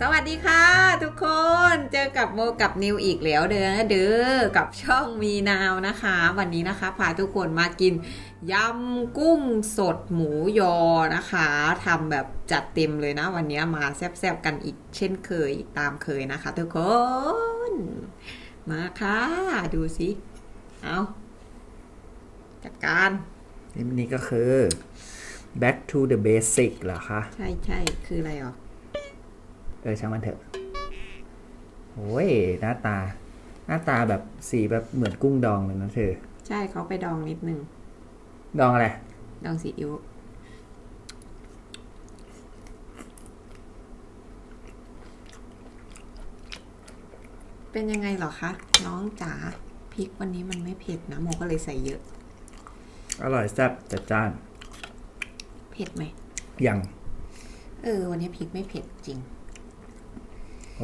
สวัสดีค่ะทุกคนเจอกับโมกับนิวอีกแล้วเด้อเด้อกับช่องมีนาวนะคะ วันนี้นะคะพาทุกคนมากินยำกุ้งสดหมูยอนะคะทำแบบจัดเต็มเลยนะ วันนี้มาแซบๆกันอีกเช่นเคยตามเคยนะคะ ทุกคน มาค่ะ ดูสิเอาจัดการนี่ก็คือ back to the basic เหรอคะ ใช่ใช่คืออะไรอะเออช่างมันเถอะโอ้ยหน้าตา หน้าตาแบบสีแบบเหมือนกุ้งดองเลยนะเธอ ใช่เขาไปดองนิดนึง ดองอะไร ดองซีอิ๊วเป็นยังไงเหรอคะ น้องจ๋าพริกวันนี้มันไม่เผ็ดนะโมก็เลยใส่เยอะ อร่อยแซ่บจัดจ้าน เผ็ดไหมยัง เออ วันนี้พริกไม่เผ็ดจริง โห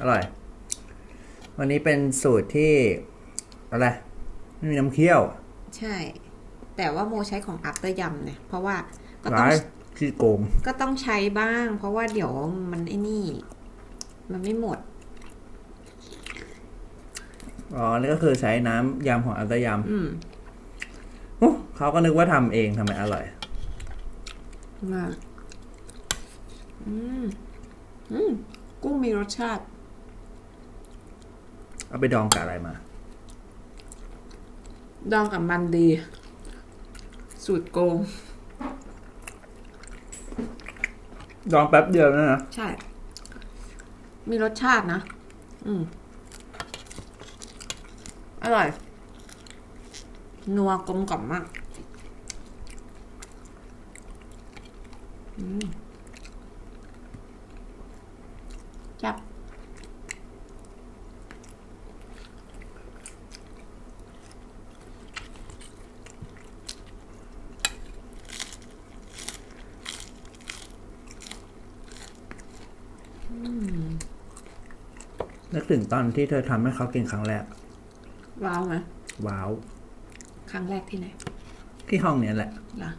อร่อย วันนี้เป็นสูตรที่ อะไร ไม่มีน้ำเคี่ยว ใช่ แต่ว่าโมใช้ของอัปเตอร์ยำเนี่ย เพราะว่าก็ต้อร้างยขี้โกง ก็ต้องใช้บ้าง เพราะว่าเดี๋ยวมันไอ้นี่ มันไม่หมด อ๋อ นี่ก็คือใช้น้ำยำของอัลตยอืมำอุ๊ยเขาก็นึกว่าทำเองทำไมอร่อย มากอืม อืม กุ้งมีรสชาติ เอาไปดองกับอะไรมา ดองกับมันดี สูตรโกง ดองแป๊บเดียวนะนะใช่ มีรสชาตินะ อืม อร่อย นัวกลมกล่อมมาก อืมจับ นึกถึงตอนที่เธอทำให้เขากินครั้งแรก ว้าวไหมว้าว ครั้งแรกที่ไหนที่ห้องเนี้ยแหละ ล่ะ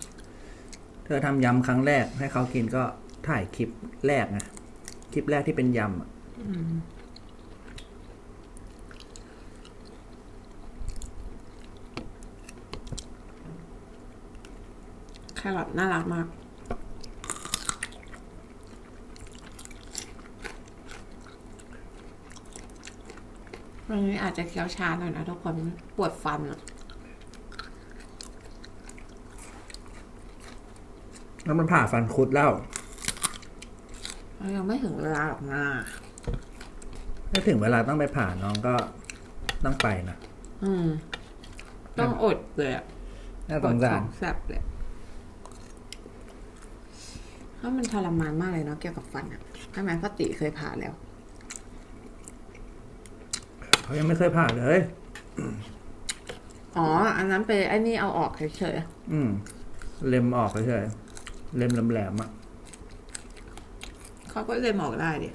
เธอทำยำครั้งแรกให้เขากินก็ถ่ายคลิปแรกไงคลิปแรกที่เป็นยำอะแครอทน่ารักมาก วันนี้อาจจะเคี้ยวช้าหน่อยนะทุกคนปวดฟันอะแล้วมันผ่าฟันคุดแล้วเรายังไม่ถึงเวลาหรอกนะถ้าถึงเวลาต้องไปผ่าน้องก็ต้องไปนะอืม ต้องอดเลยอะน่าสงสารอดของแซ่บเลยเพราะมันทรมานมากเลยเนาะเกี่ยวกับฟันอะใช่ไหมพ่อติเคยผ่าแล้ว เขายังไม่เคยผ่าเลย อ๋อ อันนั้นไปไอ้นี่เอาออกเฉยอืม เล็มออกเฉยๆเล็มแหลมๆอะๆเขาก็เลยหมอกได้ดิ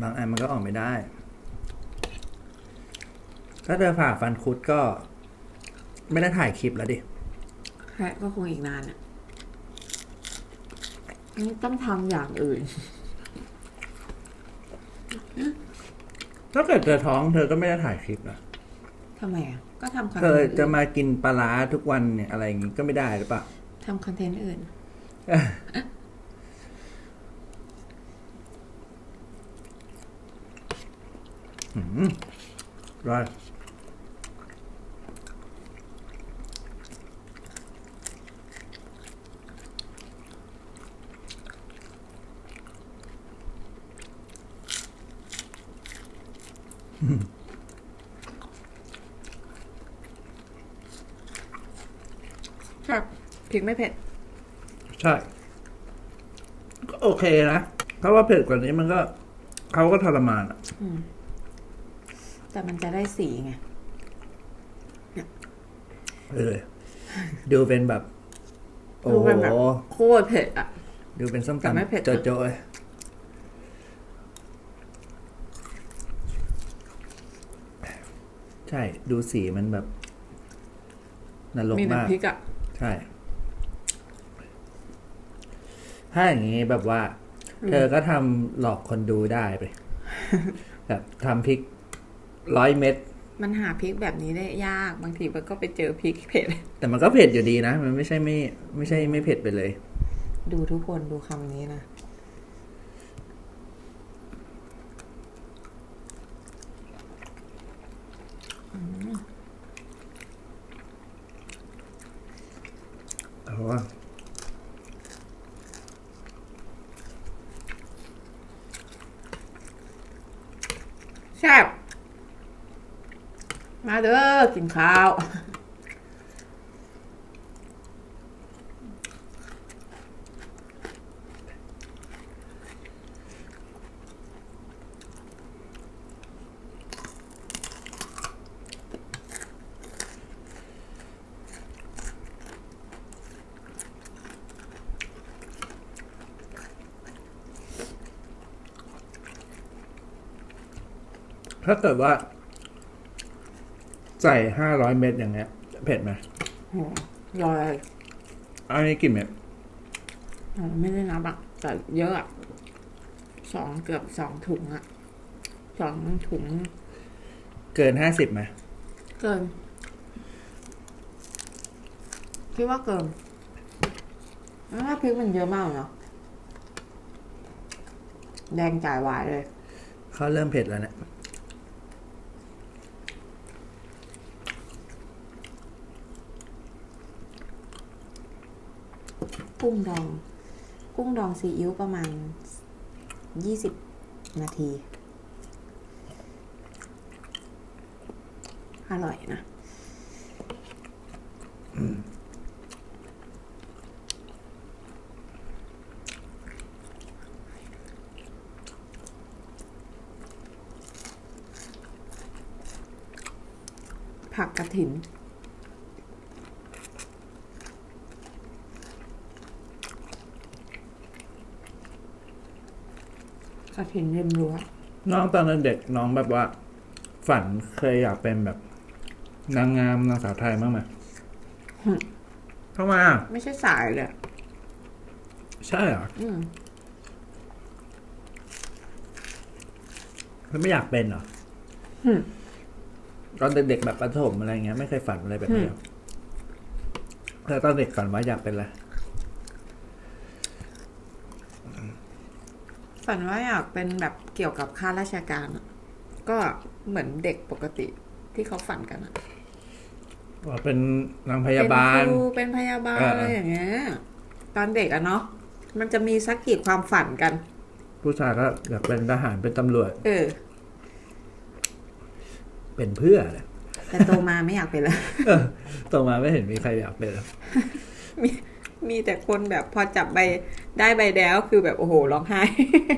บางอันมันก็ออกไม่ได้ ถ้าเธอผ่าฟันคุดก็ ไม่ได้ถ่ายคลิปแล้วดิ แค่ก็คงอีกนานอะงั้นต้องทำอย่างอื่น ถ้าเกิดเธอท้องเธอก็ไม่ได้ถ่ายคลิปนะทำไมอะ ก็ทำคอนเธเทนอต์จะอื่นมากินปลาร้าทุกวันเนี่ยอะไรอย่างงี้ก็ไม่ได้หรือเปล่า ทำคอนเทนต์อื่นร้อยช อบพริกไม่เผ็ด ใช่ ก็โอเคนะถ้าว่าเผ็ดกว่านี้มันก็เขาก็ทรมานอะแต่มันจะได้สีไงเออดูเป็นแบบ โอ้ดูโหเป็นแบบโคตรเผ็ดอะ ดูเป็นส้มแต่ไม่ตำเผ็ดโจโๆเลยใช่ ดูสีมันแบบนรกมีมากน้ำพริกอะ ใช่ ถ้าอย่างนี้แบบว่า เธอก็ทำหลอกคนดูได้ไป แบบทำพริกร้อยเม็ดมันหาพริกแบบนี้ได้ยากบางทีมันก็ไปเจอพริกเผ็ด แต่มันก็เผ็ดอยู่ดีนะ มันไม่ใช่ไม่ ไม่ใช่ไม่เผ็ดไปเลย ดูทุกคนดูคำนี้นะ เพราะว่า แซ่บ มาเด้อกินข้าวถ้าเกิดว่า ใส่ห้าร้อยเม็ดอย่างเงี้ย เผ็ดไหมโหยอยอันนี้กี่เม็ดอ๋อไม่ได้นับอะแต่เยอะอะสองเกือบสองถุงอะสองถุง เกินห้าสิบไหมเกินคิดว่าเกินแล้วถ้าพริกมันเยอะมากเนาะแดงจ่ายวายเลย เขาเริ่มเผ็ดแล้วเนี่ย กุ้งดอง กุ้งดองซีอิ๊วประมาณยี่สิบนาที อร่อยนะผักกระถิน กระถินริมรั้วน้องตอนเด็กน้องแบบว่า ฝันเคยอยากเป็นแบบ นางงามนางสาวไทยบ้างไหมหึทำไมอะไม่ใช่สายเลยอะใช่เหรออืมแล้วไม่อยากเป็นเหรอหึตอนเด็กๆแบบประถมอะไรเงี้ยไม่เคยฝันอะไรแบบนี้หรอแต่ตอนเด็กฝันว่าอยากเป็นอะไร ฝันว่าอยากเป็นแบบเกี่ยวกับข้าราชการอะก็เหมือนเด็กปกติที่เขาฝันกันอะว่าเป็นนางพยาบาล เป็นครูเป็นพยาบาลเออออะไรอย่างเงี้ยตอนเด็กอะเนาะมันจะมีสักกี่ความฝันกัน ผู้ชายก็อยากเป็นทหารเป็นตำรวจ เออ เป็นเพื่ออะไรแต่โตมาไม่อยากเป็นแล้วเออโตมาไม่เห็นมีใครอยากเป็นเลย มีแต่คนแบบพอจับใบได้ใบแดวคือแบบโอ้โหร้องไห้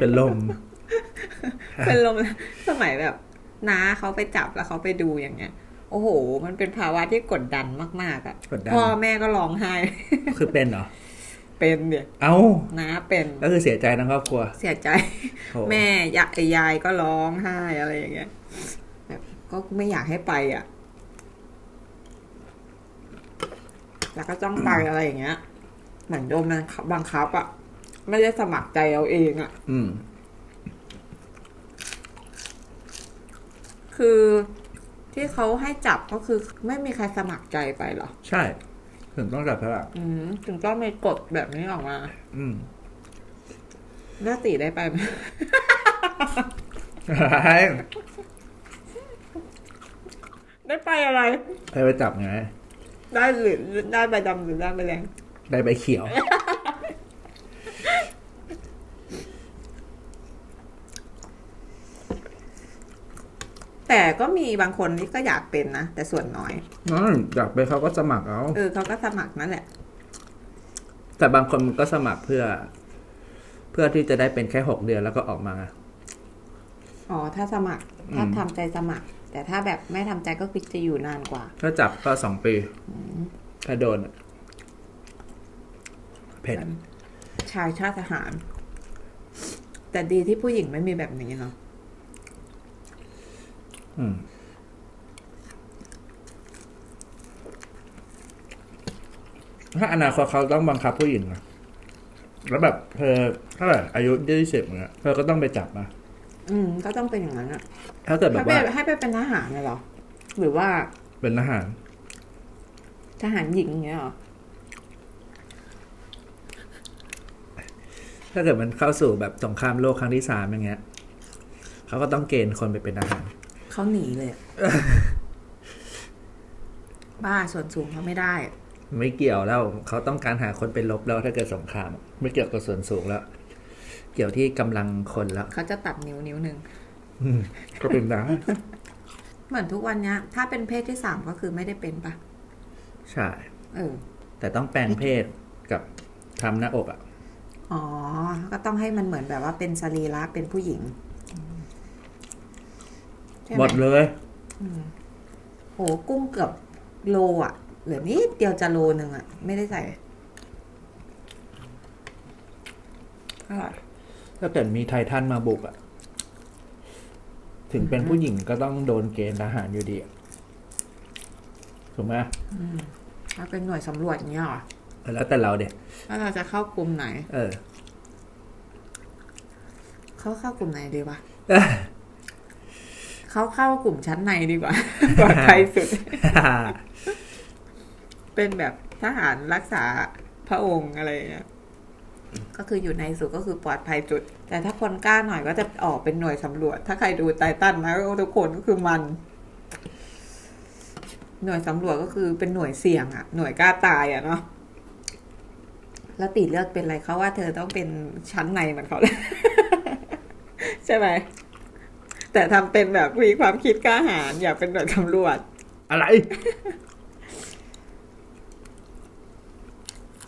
เป็นลม เป็นลมสมัยแบบน้าเขาไปจับแล้วเขาไปดูอย่างเงี้ย โอ้โห มันเป็นภาวะที่กดดันมากๆอะกดดันพ่อแม่ก็ร้องไห้ คือเป็นเหรอเป็นเนี่ย เอ้าน้าเป็น ก็คือเสียใจทั้งครอบครัว เสียใจโอ้แม่ยายยายก็ร้องไห้อะไรอย่างเงี้ยแบบก็ไม่อยากให้ไปอะ แล้วก็ต้องไปอะไรอย่างเงี้ย เหมือนโดนมันบังคับอะไม่ได้สมัครใจเอาเองอะอืม คือที่เขาให้จับก็คือไม่มีใครสมัครใจไปหรอ ใช่ ถึงต้องจับพลังอืม ถึงต้องมีกฎแบบนี้ออกมาอืมหน้าตีได้ไปไหมได้ไปอะไร ใครไปจับไง ได้หรือได้ใบดำหรือได้ใบแดง ได้ใบเขียว แต่ก็มีบางคนที่ก็อยากเป็นนะ แต่ส่วนน้อย นั่นอยากไปเขาก็สมัครเอา เออเขาก็สมัครนั่นแหละ แต่บางคนมันก็สมัครเพื่อ เพื่อที่จะได้เป็นแค่หกเดือนแล้วก็ออกมาอ๋อ ถ้าสมัคร ถ้าอืมทำใจสมัคร แต่ถ้าแบบไม่ทำใจก็คือจะอยู่นานกว่า ถ้าจับก็สองปี ถ้าโดนอะ เผ็ดชายชาติทหาร แต่ดีที่ผู้หญิงไม่มีแบบนี้เนาะอืมถ้าอนาคตเขาต้องบังคับผู้หญิงนะแล้วแบบเธอเท่าไหร่อายุยี่สิบเนี่ยเธอก็ต้องไปจับมาอืม ก็ต้องเป็นอย่างนั้นอะถ้าเกิดแบให้บไปว่าให้ไปเป็นทหารเลยเหรอ หรือว่าเป็นทหาร ทหารหญิงอย่างเงี้ยเหรอ ถ้าเกิดมันเข้าสู่แบบสงครามโลกครั้งที่สามอย่างเงี้ยเขาก็ต้องเกณฑ์คนไปเป็นทหารเขาหนีเลยอะบ้าส่วนสูงเขาไม่ได้ ไม่เกี่ยวแล้วเขาต้องการหาคนเป็นลบแล้วถ้าเกิดสงคราม ไม่เกี่ยวกับส่วนสูงแล้ว เกี่ยวที่กำลังคนแล้วเขาจะตัดนิ้วนิ้วหนึ่งอืมก็เป็นได้เหมือนทุกวันเนี้ย ถ้าเป็นเพศที่สามก็คือไม่ได้เป็นปะใช่ เออ แต่ต้องแปลงเพศกับทำหน้าอกอะ อ๋อ ก็ต้องให้มันเหมือนแบบว่าเป็นสรีระเป็นผู้หญิงใช่ไหหมดเลยโหกุ้งเกือบโลอะ เหลือนิดเดียวจะโลหนึ่งอะ ไม่ได้ใส่อร่อยถ้าเกิดมีไททันมาบุกอะถึงเป็นผู้หญิงก็ต้องโดนเกณฑ์ทหารอยู่ดีอะถูกไหมถ้าเป็นหน่วยสำรวจอย่างเงี้ยเหรอ แล้วแต่เราเด็กแล้วเราจะเข้ากลุ่มไหน เออ เขาเข้ากลุ่มไหนดีวะเขาเข้ากลุ่มชั้นในดีกว่าปลอดภัยสุด เป็นแบบทหารรักษาพระองค์อะไรอย่างเงี้ยก็คืออยู่ในสุดก็คือปลอดภัยจุด แต่ถ้าคนกล้าหน่อยก็จะออกเป็นหน่วยสำรวจ ถ้าใครดูไททันนะก็ทุกคนก็คือมัน หน่วยสำรวจก็คือเป็นหน่วยเสี่ยงอะหน่วยกล้าตายอะเนาะ แล้วตีเลือกเป็นอะไรเขาว่าเธอต้องเป็นชั้นในเหมือนเขาเลยใช่ไหมแต่ทำเป็นแบบมีความคิดกล้าหาญอยากเป็นหน่วยสำรวจ อะไร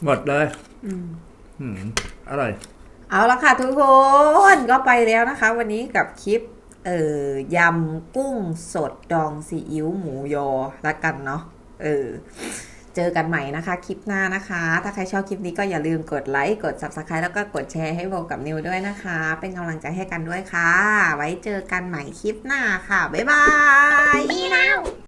หมดเลยอืมอืมอร่อยเอาละค่ะทุกคนก็ไปแล้วนะคะ วันนี้กับคลิป เอ่อยำกุ้งสดดองซีอิ๊วหมูยอละกันเนาะเออ เจอกันใหม่นะคะ คลิปหน้านะคะ ถ้าใครชอบคลิปนี้ก็อย่าลืมกดไลค์กด subscribe แล้วก็กดแชร์ให้โบกับนิวด้วยนะคะ เป็นกำลังใจให้กันด้วยค่ะ ไว้เจอกันใหม่คลิปหน้าค่ะ บ๊ายบาย